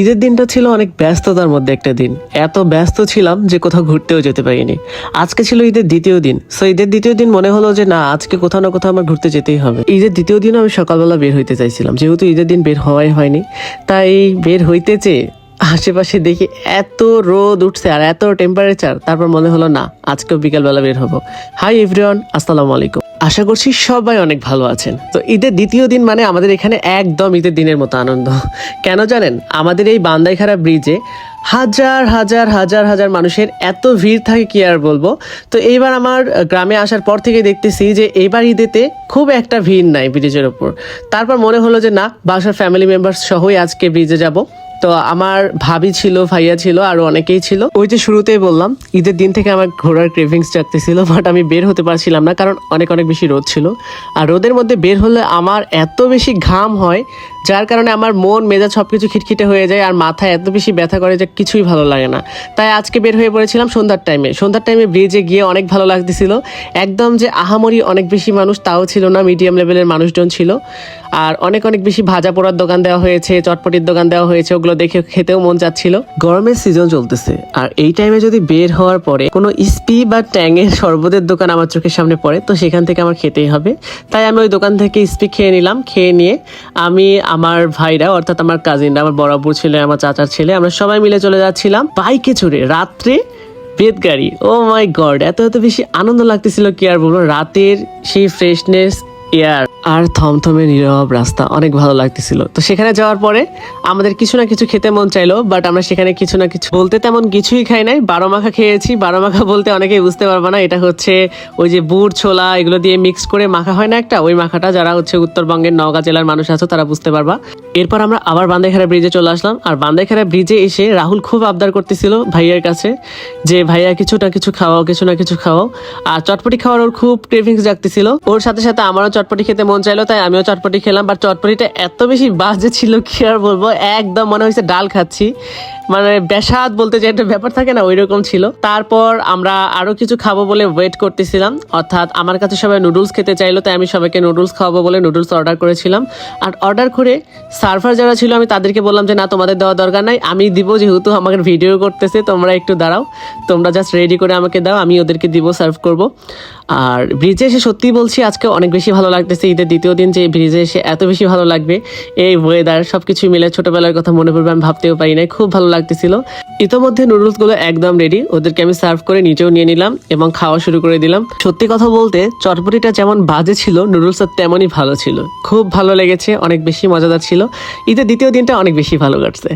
ঈদের দিনটা ছিল অনেক ব্যস্ততার মধ্যে একটা দিন। এত ব্যস্ত ছিলাম যে কোথাও ঘুরতেও যেতে পারিনি। আজকে ছিল ঈদের দ্বিতীয় দিন। সো ঈদের দ্বিতীয় দিন মনে হলো যে না, আজকে কোথাও না কোথাও আমার ঘুরতে যেতেই হবে। ঈদের দ্বিতীয় দিন আমি সকালবেলা বের হইতে চাইছিলাম। যেহেতু ঈদের দিন বের হওয়াই হয়নি, তাই বের হইতে চেয়ে আশেপাশে দেখি এত রোদ উঠছে আর এত টেম্পারেচার তারপর মনে হলো না, আজকেও বিকালবেলা বের হব। হাই এভরিওয়ান আসসালামু আলাইকুম। আশা করছি সবাই অনেক ভালো আছেন। তো ঈদের দ্বিতীয় দিন মানে আমাদের এখানে একদম ঈদের দিনের মতো আনন্দ। কেন জানেন? আমাদের এই বান্দাইখারা ব্রিজে হাজার হাজার হাজার হাজার মানুষের এত ভিড় থাকে, কি আর বলব? তো এইবার আমার গ্রামে আসার পর থেকে দেখতেছি যে এইবার ঈদেতে খুব একটা ভিড় নাই ব্রিজের ওপর। তারপর মনে হলো যে না, বাসার ফ্যামিলি মেম্বার সহই আজকে ব্রিজে যাব। তো আমার ভাবি ছিল, ভাইয়া ছিল, আরও অনেকেই ছিল। ওই যে শুরুতেই বললাম, ঈদের দিন থেকে আমার ঘোরার ক্রেভিংস জাগতেছিল বাট আমি বের হতে পারছিলাম না, কারণ অনেক অনেক বেশি রোদ ছিল। আর রোদের মধ্যে বের হলে আমার এত বেশি ঘাম হয় যার কারণে আমার মন, মেজাজ সব কিছু খিটখিটে হয়ে যায় আর মাথায় এত বেশি ব্যথা করে যে কিছুই ভালো লাগে না। তাই আজকে বের হয়ে পড়েছিলাম সন্ধ্যার টাইমে সন্ধ্যার টাইমে ব্রিজে গিয়ে অনেক ভালো লাগতেছিল। একদম যে আহামরি অনেক বেশি মানুষ তাও ছিল না মিডিয়াম লেভেলের মানুষজন ছিল। আর অনেক অনেক বেশি ভাজা পোড়ার দোকান দেওয়া হয়েছে, চটপটির দোকান দেওয়া হয়েছে, ওগুলো দেখে খেতেও মন চাচ্ছিল। গরমের সিজন চলতেছে। আর এই টাইমে যদি বের হওয়ার পরে কোনো ইস্পি বা ট্যাঙের শরবতের দোকান আমার চোখের সামনে পড়ে, তো সেখান থেকে আমার খেতেই হবে। তাই আমি ওই দোকান থেকে ইস্পি খেয়ে নিলাম, খেয়ে নিয়ে আমি আমার ভাইরা, অর্থাৎ আমার কাজিনরা আমার বরাবর ছেলে, আমার চাচার ছেলে, আমরা সবাই মিলে চলে যাচ্ছিলাম বাইকে চড়ে রাত্রে বেদগাড়ি ও মাই গড এত এত বেশি আনন্দ লাগতেছিল কি আর বলব? রাতের সেই ফ্রেশনেস এয়ার আর থমথমে নীরব রাস্তা অনেক ভালো লাগতেছিল। তো সেখানে যাওয়ার পরে আমাদের কিছু না কিছু খেতে মন চাইলো বাট আমরা সেখানে কিছু না কিছু বলতে তেমন কিছুই খাই নাই। বারো মাখা খেয়েছি, বারো মাখা বলতে অনেকেই বুঝতে পারবে না, এটা হচ্ছে ওই যে বুট, ছোলা এগুলো দিয়ে মিক্স করে মাখা হয় না একটা? ওই মাখাটা যারা হচ্ছে উত্তরবঙ্গের নওগাঁ জেলার মানুষ আছো, তারা বুঝতে পারবা। এরপর আমরা আবার বান্দাইখারা ব্রিজে চলে আসলাম, আর বান্দাইখারা ব্রিজে এসে রাহুল খুব আবদার করতেছিল ভাইয়ের কাছে, যে ভাইয়া কিছু না কিছু খাওয়াও, কিছু না কিছু খাওয়াও। আর চটপটি খাওয়ার ওর খুব ক্রেভিংস জাগতেছিল। ওর সাথে সাথে আমারও চটপটি খেতে মন চাইলো, তাই আমিও চটপটি খেলাম। বাট চটপটিটা এত বেশি বাজে ছিল কি আর বলব, একদম মনে হয়েছে ডাল খাচ্ছি। মানে বেসাদ বলতে যে একটা ব্যাপার থাকে না ওই রকম ছিল। তারপর আমরা আরও কিছু খাব বলে ওয়েট করতেছিলাম। অর্থাৎ আমার কাছে সবাই নুডলস খেতে চাইলো, তাই আমি সবাইকে নুডলস খাওয়াবো বলে নুডলস অর্ডার করেছিলাম। আর অর্ডার করে সার্ভার যারা ছিল, আমি তাদেরকে বললাম যে, না, তোমাদের দেওয়া দরকার নাই। আমি দিব যেহেতু আমাকে ভিডিও করতেছে, তোমরা একটু দাঁড়াও। তোমরা জাস্ট রেডি করে আমাকে দাও, আমি ওদেরকে দিব সার্ভ করব। আর ব্রিজে এসে সত্যি বলছি, আজকে অনেক বেশি ভালো লাগতেছে ঈদের দ্বিতীয় দিন, যে ব্রিজে এসে এত বেশি ভালো লাগবে। এই ওয়েদার সব কিছু মিলে ছোটবেলার কথা মনে পড়বে, আমি ভাবতেও পারি নাই, খুব ভালো লাগতেছিল। ইতোমধ্যে নুডলসগুলো একদম রেডি ওদেরকে আমি সার্ভ করে নিচেও নিয়ে নিলাম এবং খাওয়া শুরু করে দিলাম। সত্যি কথা বলতে, চটপটিটা যেমন বাজে ছিল নুডলসটা তেমনই ভালো ছিল। খুব ভালো লেগেছে, অনেক বেশি মজাদার ছিল। ঈদের দ্বিতীয় দিনটা অনেক বেশি ভালো কাটছে।